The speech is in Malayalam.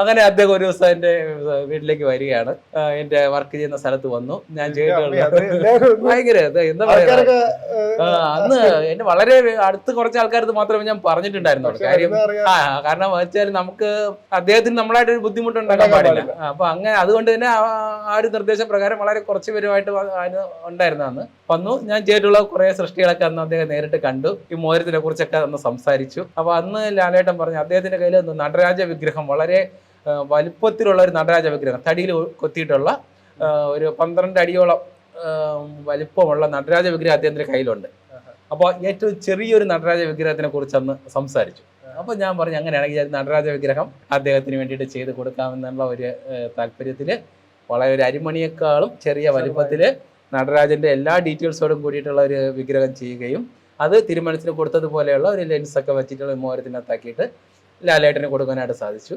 അങ്ങനെ അദ്ദേഹം ഒരു ദിവസം എന്റെ വീട്ടിലേക്ക് വരികയാണ്. എന്റെ വർക്ക് ചെയ്യുന്ന സ്ഥലത്ത് വന്നു. ഞാൻ ചെയ്തിട്ടുള്ള ഭയങ്കര എന്താ പറയാ? അന്ന് എന്നെ വളരെ അടുത്ത് കുറച്ച് ആൾക്കാർക്ക് മാത്രമേ ഞാൻ പറഞ്ഞിട്ടുണ്ടായിരുന്നു കാര്യം ആ കാരണം വെച്ചാൽ നമുക്ക് അദ്ദേഹത്തിന് നമ്മളായിട്ട് ഒരു ബുദ്ധിമുട്ടുണ്ടാക്കാൻ ഉണ്ടാക്കാൻ പാടില്ല. അപ്പൊ അങ്ങനെ അതുകൊണ്ട് തന്നെ ആ ഒരു നിർദ്ദേശപ്രകാരം വളരെ കുറച്ച് പേരുമായിട്ട് ഉണ്ടായിരുന്നു അന്ന്. വന്നു. ഞാൻ ചെയ്തിട്ടുള്ള കുറെ സൃഷ്ടികളൊക്കെ അന്ന് അദ്ദേഹം നേരിട്ട് കണ്ടു. ഈ മോതിരത്തിനെ കുറിച്ചൊക്കെ അന്ന് സംസാരിച്ചു. അപ്പൊ അന്ന് ലാലേട്ടൻ പറഞ്ഞു അദ്ദേഹത്തിന്റെ കയ്യിൽ നടരാജ വിഗ്രഹം വളരെ വലിപ്പത്തിലുള്ള ഒരു നടരാജ വിഗ്രഹം തടിയിൽ കൊത്തിയിട്ടുള്ള ഒരു പന്ത്രണ്ട് അടിയോളം വലുപ്പമുള്ള നടരാജ വിഗ്രഹം അദ്ദേഹത്തിന്റെ കയ്യിലുണ്ട്. അപ്പോൾ ഏറ്റവും ചെറിയൊരു നടരാജ വിഗ്രഹത്തിനെ കുറിച്ച് അന്ന് സംസാരിച്ചു. അപ്പോൾ ഞാൻ പറഞ്ഞു അങ്ങനെയാണെങ്കിൽ നടരാജ വിഗ്രഹം അദ്ദേഹത്തിന് വേണ്ടിയിട്ട് ചെയ്ത് കൊടുക്കാമെന്നുള്ള ഒരു താല്പര്യത്തിൽ താല്പര്യത്തിൽ വളരെ ഒരു അരിമണിയേക്കാളും ചെറിയ വലിപ്പത്തിൽ നടരാജന്റെ എല്ലാ ഡീറ്റെയിൽസോടും കൂടിയിട്ടുള്ള ഒരു വിഗ്രഹം ചെയ്യുകയും അത് തിരുമനസിന് കൊടുത്തതുപോലെയുള്ള ഒരു ലെൻസ് ഒക്കെ വെച്ചിട്ടുള്ള മോരത്തിനകത്താക്കിയിട്ട് ലാലേട്ടന് കൊടുക്കാനായിട്ട് സാധിച്ചു.